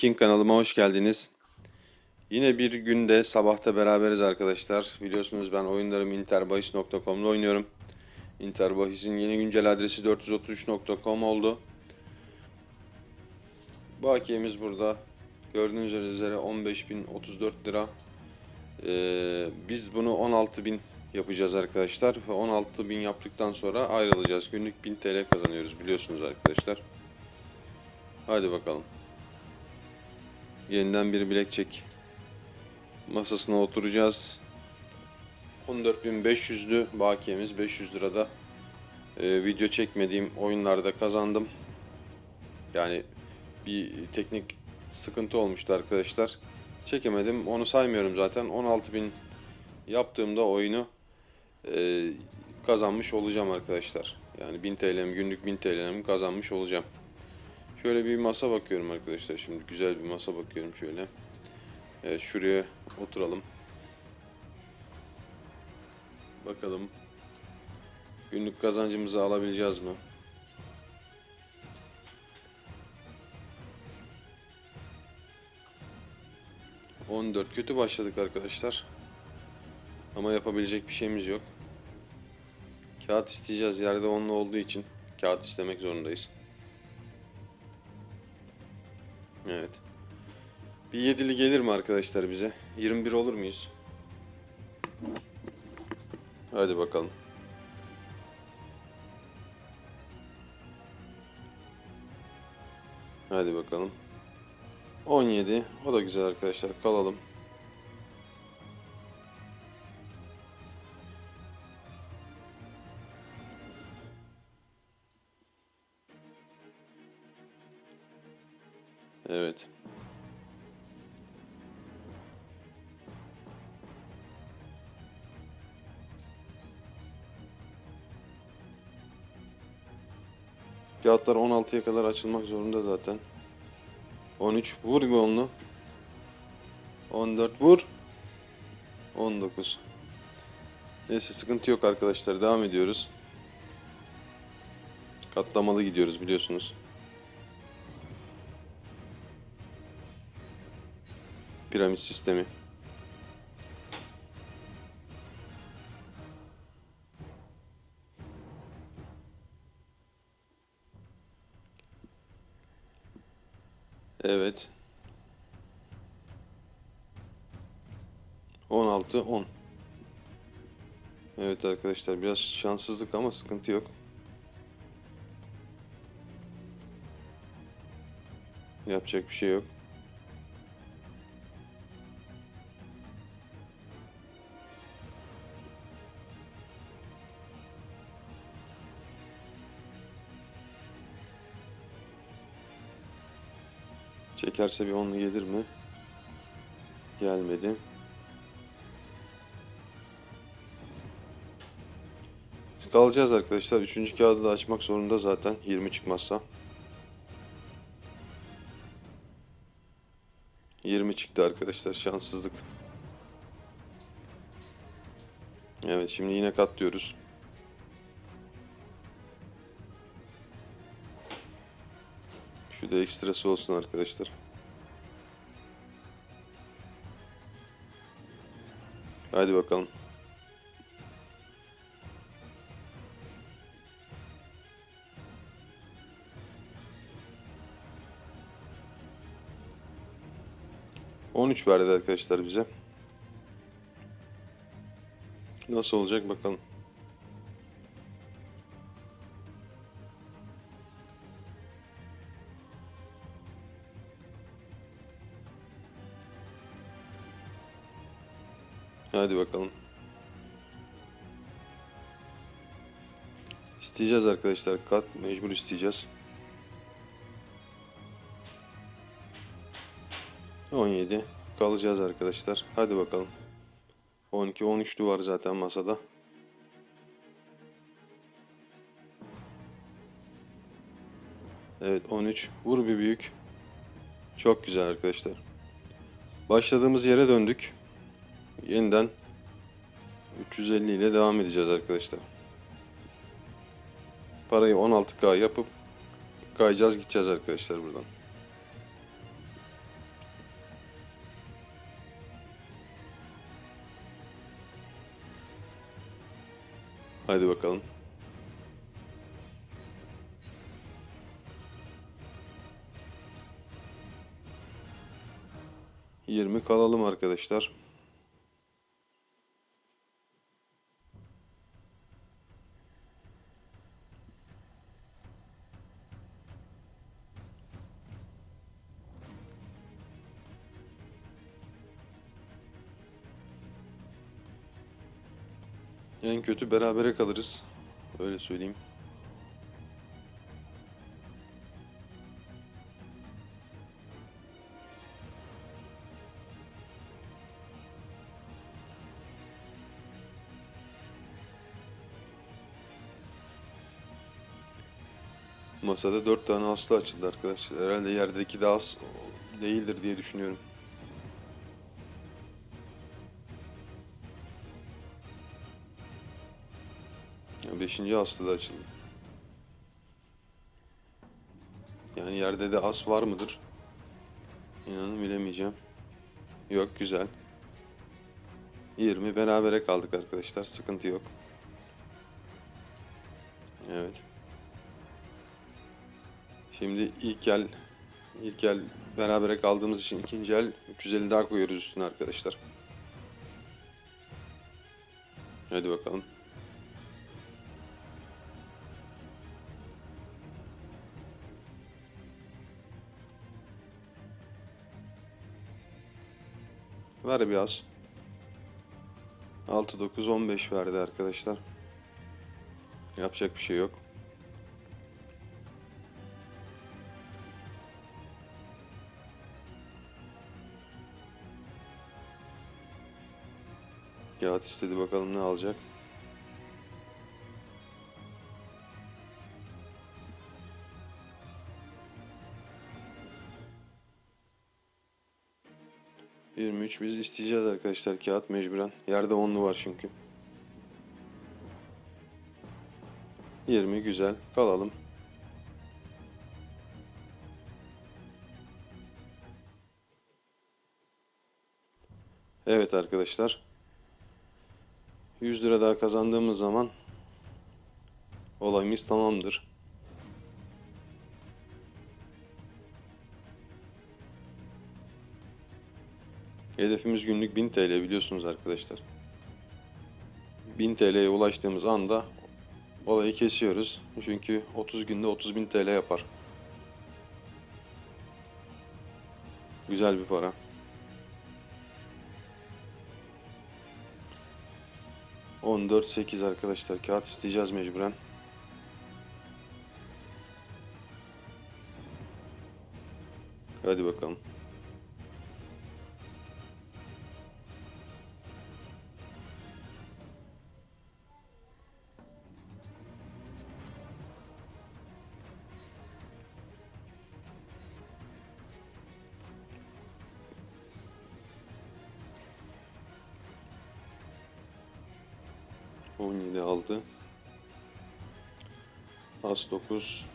King kanalıma hoş geldiniz. Yine bir günde sabahta beraberiz arkadaşlar. Biliyorsunuz ben oyunlarımı interbahis.com'da oynuyorum. Interbahis'in yeni güncel adresi 433.com oldu. Bakiyemiz burada. Gördüğünüz üzere 15.034 lira. Ee, biz bunu 16.000 yapacağız arkadaşlar. Ve 16.000 yaptıktan sonra ayrılacağız. Günlük 1000 TL kazanıyoruz biliyorsunuz arkadaşlar. Hadi bakalım. Yeniden bir bilekçek masasına oturacağız. 14.500'lü bakiyemiz 500 lirada e, video çekmediğim oyunlarda kazandım. Yani bir teknik sıkıntı olmuştu arkadaşlar. Çekemedim. Onu saymıyorum zaten. 16.000 yaptığımda oyunu e, kazanmış olacağım arkadaşlar. Yani 1000 TL'm günlük 1000 TL'mi kazanmış olacağım. Şöyle bir masa bakıyorum arkadaşlar. Şimdi güzel bir masa bakıyorum şöyle. Evet şuraya oturalım. Bakalım. Günlük kazancımızı alabileceğiz mi? On dört kötü başladık arkadaşlar. Ama yapabilecek bir şeyimiz yok. Kağıt isteyeceğiz. Yerde onlu olduğu için kağıt istemek zorundayız. Evet. Bir yedili gelir mi arkadaşlar bize? 21 olur muyuz? Hadi bakalım. Hadi bakalım. 17. O da güzel arkadaşlar. Kalalım. Kağıtlar 16'ya kadar açılmak zorunda zaten. 13 vur onlu. 14 vur. 19. Neyse sıkıntı yok arkadaşlar. Devam ediyoruz. Katlamalı gidiyoruz biliyorsunuz. Piramit sistemi. Evet. 16 10. Evet arkadaşlar biraz şanssızlık ama sıkıntı yok. Yapacak bir şey yok. Çekerse bir onlu gelir mi? Gelmedi. Kalacağız arkadaşlar. Üçüncü kağıdı da açmak zorunda zaten. 20 çıkmazsa. 20 çıktı arkadaşlar. Şanssızlık. Evet şimdi yine katlıyoruz. Şu da ekstrası olsun arkadaşlar. Hadi bakalım. On üç verdi arkadaşlar bize. Nasıl olacak bakalım. Hadi bakalım. İsteyeceğiz arkadaşlar. Kat mecbur isteyeceğiz. 17 kalacağız arkadaşlar. Hadi bakalım. 12 13'lü var zaten masada. Evet 13. Vur bir büyük. Çok güzel arkadaşlar. Başladığımız yere döndük yeniden 350 ile devam edeceğiz arkadaşlar. Parayı 16K yapıp kayacağız gideceğiz arkadaşlar buradan. Haydi bakalım. Yirmi kalalım arkadaşlar. En kötü berabere kalırız. Öyle söyleyeyim. Masada dört tane aslı açıldı arkadaşlar. Herhalde yerdeki de as değildir diye düşünüyorum. Ya Beşinci aslı da açıldı. Yani yerde de as var mıdır? İnanın bilemeyeceğim. Yok güzel. 20 berabere kaldık arkadaşlar. Sıkıntı yok. Evet. Şimdi ilk el ilk el berabere kaldığımız için ikinci el 350 daha koyuyoruz üstüne arkadaşlar. Hadi bakalım. Ver bir az. 6 9 15 verdi arkadaşlar. Yapacak bir şey yok. Kağıt istedi bakalım ne alacak. Yirmi üç biz isteyeceğiz arkadaşlar kağıt mecburen. Yerde onlu var çünkü. 20 güzel. Kalalım. Evet arkadaşlar. 100 lira daha kazandığımız zaman olayımız tamamdır. Hedefimiz günlük 1000 TL biliyorsunuz arkadaşlar. 1000 TL'ye ulaştığımız anda olayı kesiyoruz. Çünkü 30 günde 30.000 TL yapar. Güzel bir para. On dört sekiz arkadaşlar. Kağıt isteyeceğiz mecburen. Hadi bakalım. As dokuz.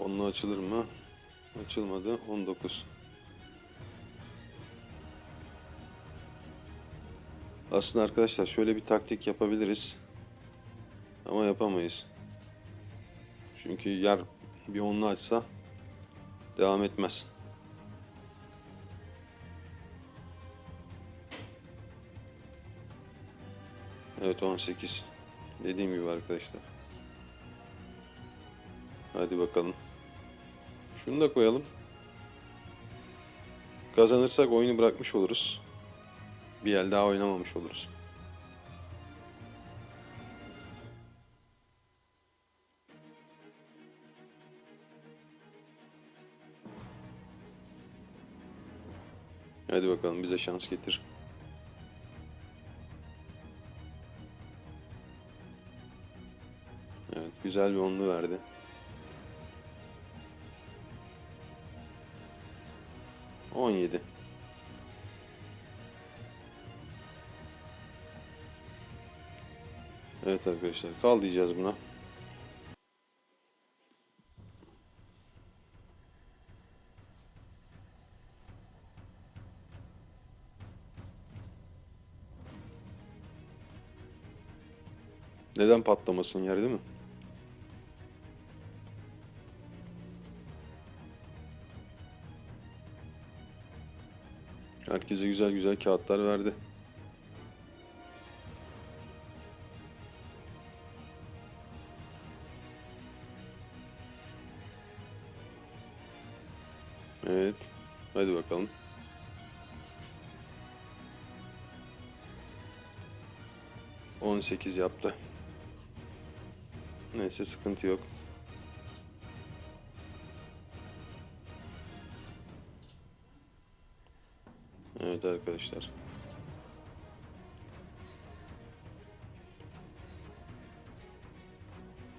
Onlu açılır mı? Açılmadı. On dokuz. Aslında arkadaşlar şöyle bir taktik yapabiliriz. Ama yapamayız. Çünkü yer bir onlu açsa devam etmez. Evet 18. Dediğim gibi arkadaşlar. Hadi bakalım. Şunu da koyalım. Kazanırsak oyunu bırakmış oluruz. Bir el daha oynamamış oluruz. Hadi bakalım bize şans getir. Güzel bir onlu verdi. On yedi. Evet arkadaşlar kal diyeceğiz buna. Neden patlamasın yer değil mi? Herkese güzel güzel kağıtlar verdi. Evet. Hadi bakalım. On sekiz yaptı. Neyse sıkıntı yok. Arkadaşlar.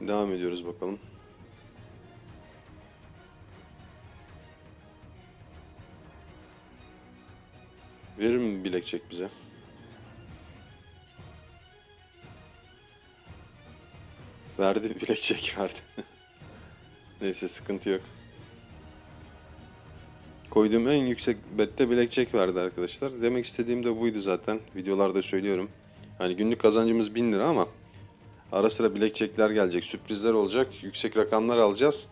Devam ediyoruz bakalım. Verir mi bilekçek bize? Verdi bilekçek verdi. Neyse sıkıntı yok. Koyduğum en yüksek bette bilekçek verdi arkadaşlar. Demek istediğim de buydu zaten. Videolarda söylüyorum. Hani günlük kazancımız 1000 lira ama ara sıra bilekçekler gelecek, sürprizler olacak, yüksek rakamlar alacağız.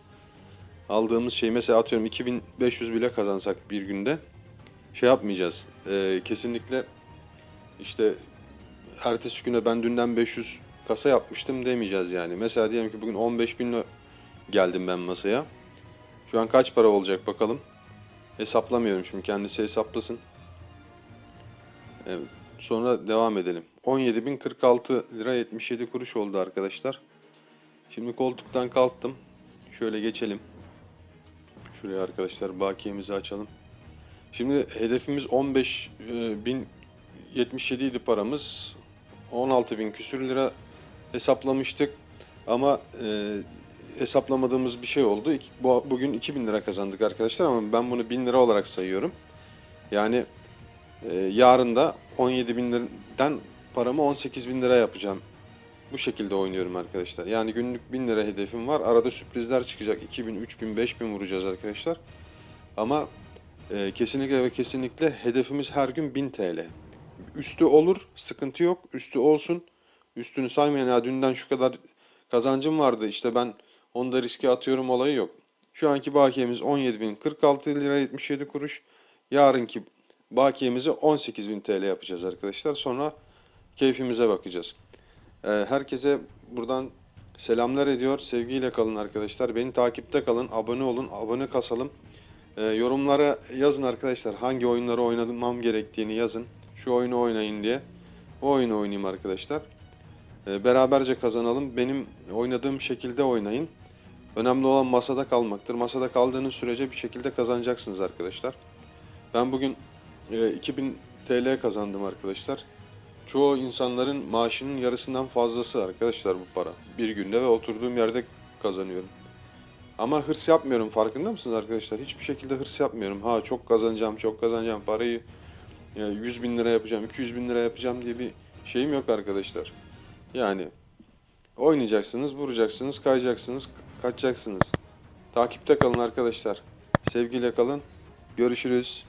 Aldığımız şey mesela atıyorum 2500 bile kazansak bir günde şey yapmayacağız. Ee, kesinlikle işte ertesi güne ben dünden 500 kasa yapmıştım demeyeceğiz yani. Mesela diyelim ki bugün 15 binle geldim ben masaya. Şu an kaç para olacak bakalım. Hesaplamıyorum şimdi kendisi hesaplasın. Evet, sonra devam edelim. 17.046 lira 77 kuruş oldu arkadaşlar. Şimdi koltuktan kalktım. Şöyle geçelim. Şuraya arkadaşlar bakiyemizi açalım. Şimdi hedefimiz 15 e, bin 77 idi paramız. 16 bin küsür lira hesaplamıştık. Ama e, hesaplamadığımız bir şey oldu. Bu, bugün 2000 lira kazandık arkadaşlar ama ben bunu 1000 lira olarak sayıyorum. Yani e, yarın da 17 bin liradan paramı 18 bin lira yapacağım. Bu şekilde oynuyorum arkadaşlar. Yani günlük 1000 lira hedefim var. Arada sürprizler çıkacak. 2000, 3000, 5000 vuracağız arkadaşlar. Ama e, kesinlikle ve kesinlikle hedefimiz her gün 1000 TL. Üstü olur, sıkıntı yok. Üstü olsun. Üstünü saymayın ya dünden şu kadar kazancım vardı işte ben onu da riske atıyorum olayı yok. Şu anki bakiyemiz 17.046 lira 77 kuruş. Yarınki bakiyemizi 18.000 TL yapacağız arkadaşlar. Sonra keyfimize bakacağız. Ee, herkese buradan selamlar ediyor. Sevgiyle kalın arkadaşlar. Beni takipte kalın. Abone olun. Abone kasalım. Ee, yorumlara yazın arkadaşlar. Hangi oyunları oynamam gerektiğini yazın. Şu oyunu oynayın diye. O oyunu oynayayım arkadaşlar. Ee, beraberce kazanalım. Benim oynadığım şekilde oynayın. Önemli olan masada kalmaktır. Masada kaldığınız sürece bir şekilde kazanacaksınız arkadaşlar. Ben bugün e, 2000 TL kazandım arkadaşlar. Çoğu insanların maaşının yarısından fazlası arkadaşlar bu para. Bir günde ve oturduğum yerde kazanıyorum. Ama hırs yapmıyorum farkında mısınız arkadaşlar? Hiçbir şekilde hırs yapmıyorum. Ha çok kazanacağım, çok kazanacağım. Parayı e, 100 bin lira yapacağım, 200 bin lira yapacağım diye bir şeyim yok arkadaşlar. Yani oynayacaksınız, vuracaksınız, kayacaksınız, kaçacaksınız. Takipte kalın arkadaşlar. Sevgiyle kalın. Görüşürüz.